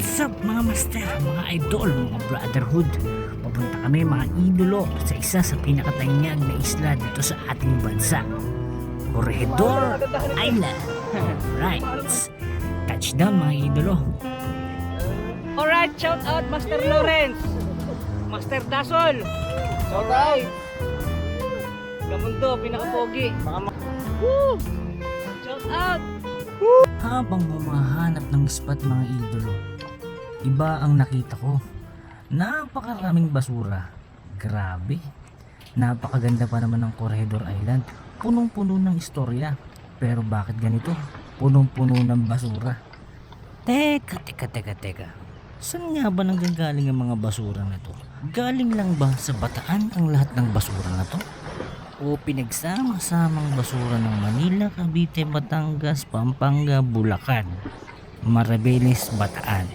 What's up mga master, mga idol, mga brotherhood? Papunta kami mga idolo sa isa sa pinakatanyag na isla dito sa ating bansa. Corredor Island. Alright. Touchdown mga idolo. Alright, shout out Master Lawrence. Master Dasol. Alright. Gamundo, pinakapogi. Woo! Shout out. Habang humahanap ng spot mga idolo, iba ang nakita ko. Napakaraming basura. Grabe. Napakaganda pa naman ng Corredor Island. Punong-puno ng istorya. Pero bakit ganito? Punong-puno ng basura. Teka, teka, teka, teka. Saan nga ba nanggagaling ang mga basura na to? Galing lang ba sa bataan ang lahat ng basura na to? o pinagsama-samang basura ng Manila, Cavite, Batangas, Pampanga, Bulacan, Marabeles, Bataan.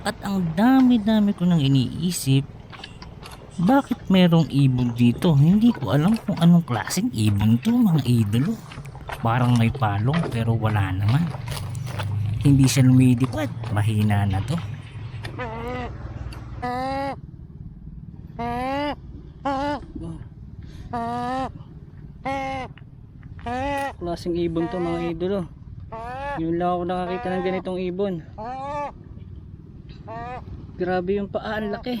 At ang dami-dami ko nang iniisip, bakit merong ibon dito? Hindi ko alam kung anong klaseng ibon to mga idolo. Parang may palong pero wala naman. Hindi siya lumilipad, mahina na to. Klaseng ibon to mga idolo. Yun lang ako nakakita ng ganitong ibon. Grabe yung paa, ang laki.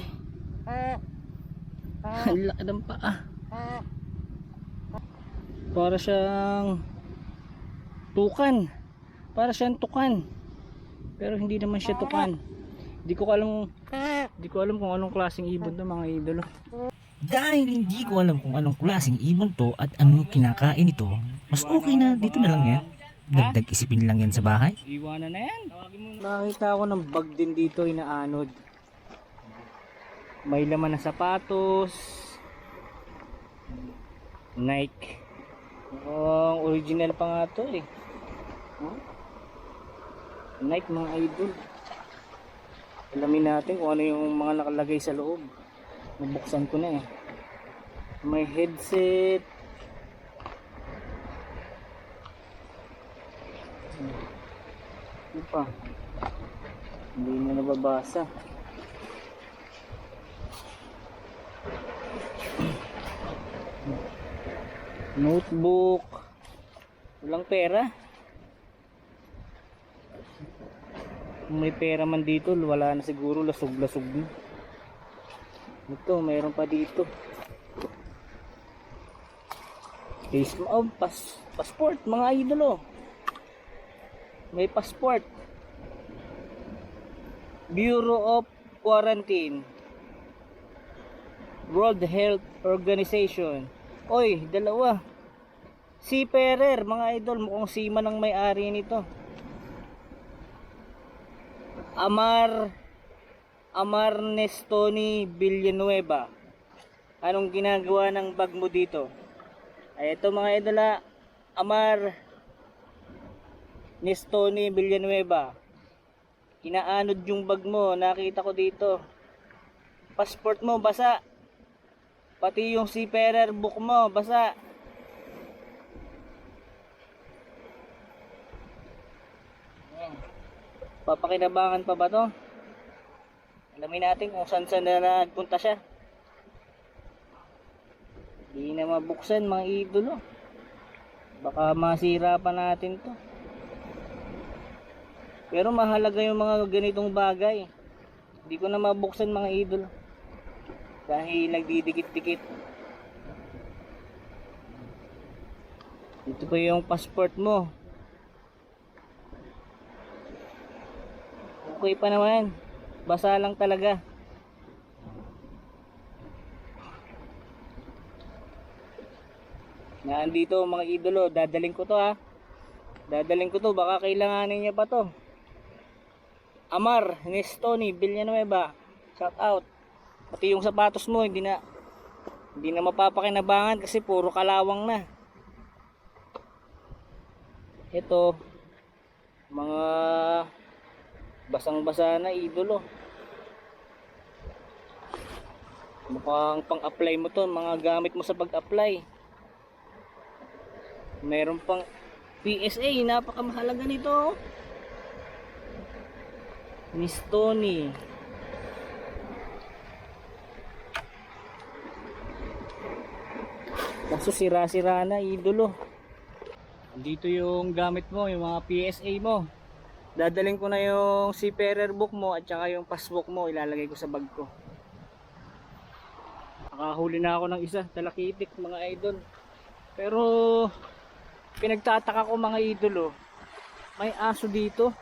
Ang laki ng paa. Para siyang tukan. Para siyang tukan. Pero hindi naman siya tukan. Hindi ko alam hindi ko alam kung anong klaseng ibon to mga idolo. Dahil hindi ko alam kung anong klaseng ibon to at anong kinakain ito, mas okay na dito na lang yan. Dagdag isipin lang yan sa bahay. Iwanan na yan. Nakita ako ng bag din dito inaanod. May laman na sapatos. Nike. Mukhang original pa nga to eh. Huh? Nike mga idol. Alamin natin kung ano yung mga nakalagay sa loob. Nabuksan ko na eh. May headset. Ano pa? Hindi na nababasa. Notebook. Walang pera. Kung may pera man dito, wala na siguro lasog-lasog na. Ito, mayroon pa dito. Face oh, pas passport, mga idolo. May passport. Bureau of Quarantine. World Health Organization. Oy, dalawa. Seafarer, mga idol, mukhang seaman ang may-ari nito. Amar Amar Nestoni Villanueva. Anong ginagawa ng bag mo dito? Ay ito mga idola, Amar Nestoni Villanueva. Inaanod yung bag mo, nakita ko dito. Passport mo basa. Pati yung seafarer book mo basa. Papakinabangan pa ba to? Alamin natin kung saan saan na nagpunta siya. Hindi na mabuksan mga idolo. Baka masira pa natin to. Pero mahalaga yung mga ganitong bagay. Hindi ko na mabuksan mga idolo. Dahil nagdidikit-dikit. Ito pa yung passport mo. Okay pa naman. Basa lang talaga. Nandito mga idolo, dadaling ko to ha. Dadaling ko to, baka kailanganin niya pa to. Amar, Nestoni, Villanueva. Shout out. Pati yung sapatos mo, hindi na hindi na mapapakinabangan kasi puro kalawang na. Ito mga basang-basa na idolo. Mukhang pang-apply mo to, mga gamit mo sa pag-apply. Meron pang PSA, napakamahalaga nito. Miss Tony. Kaso sira-sira na, idolo. Dito yung gamit mo, yung mga PSA mo. Dadaling ko na yung seafarer book mo at saka yung passbook mo, ilalagay ko sa bag ko. Nakahuli na ako ng isa, talakitik mga idol. Pero pinagtataka ko mga idolo, may aso dito.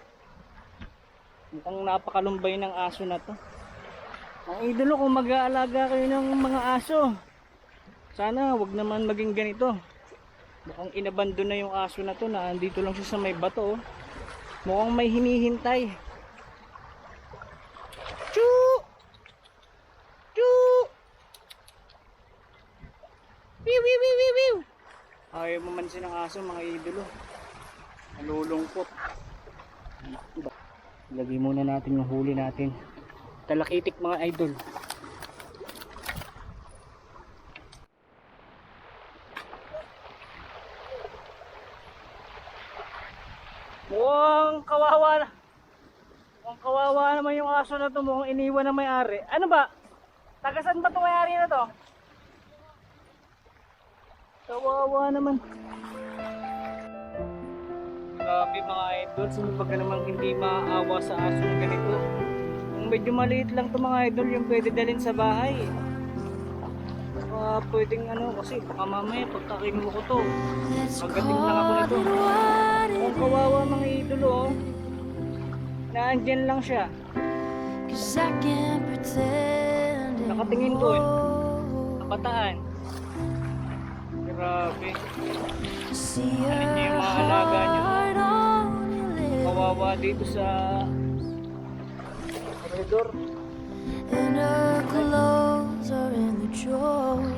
Mukhang napakalumbay ng aso na to. Mga idolo, kung mag-aalaga kayo ng mga aso, sana wag naman maging ganito. Mukhang inabandon na yung aso na to na andito lang siya sa may bato. oh. Mukhang may hinihintay. Chu! Chu! Wiw, wiw, wiw, wiw, wiw! Ayaw mamansin ng aso mga idolo. Nalulungkot. Lagay muna natin yung huli natin. Talakitik mga idol. Mukhang kawawa na. Mukhang kawawa naman yung aso na to. Mukhang iniwan na may-ari. Ano ba? Tagasan ba to may-ari na to? Kawawa naman. Grabe mga idol. Ba ka namang hindi maaawa sa aso ganito? Kung medyo maliit lang to mga idol, yung pwede dalhin sa bahay. Baka pwedeng ano, kasi baka mamaya pagkakin mo ko to. Pagdating lang ako nito. Ang kawawa mga idolo oh andyan lang siya. Nakatingin doon. Eh. Kapataan. Grabe. Ano niya yung mga alaga niya. Kawawa dito sa corredor. In her clothes or in the drawer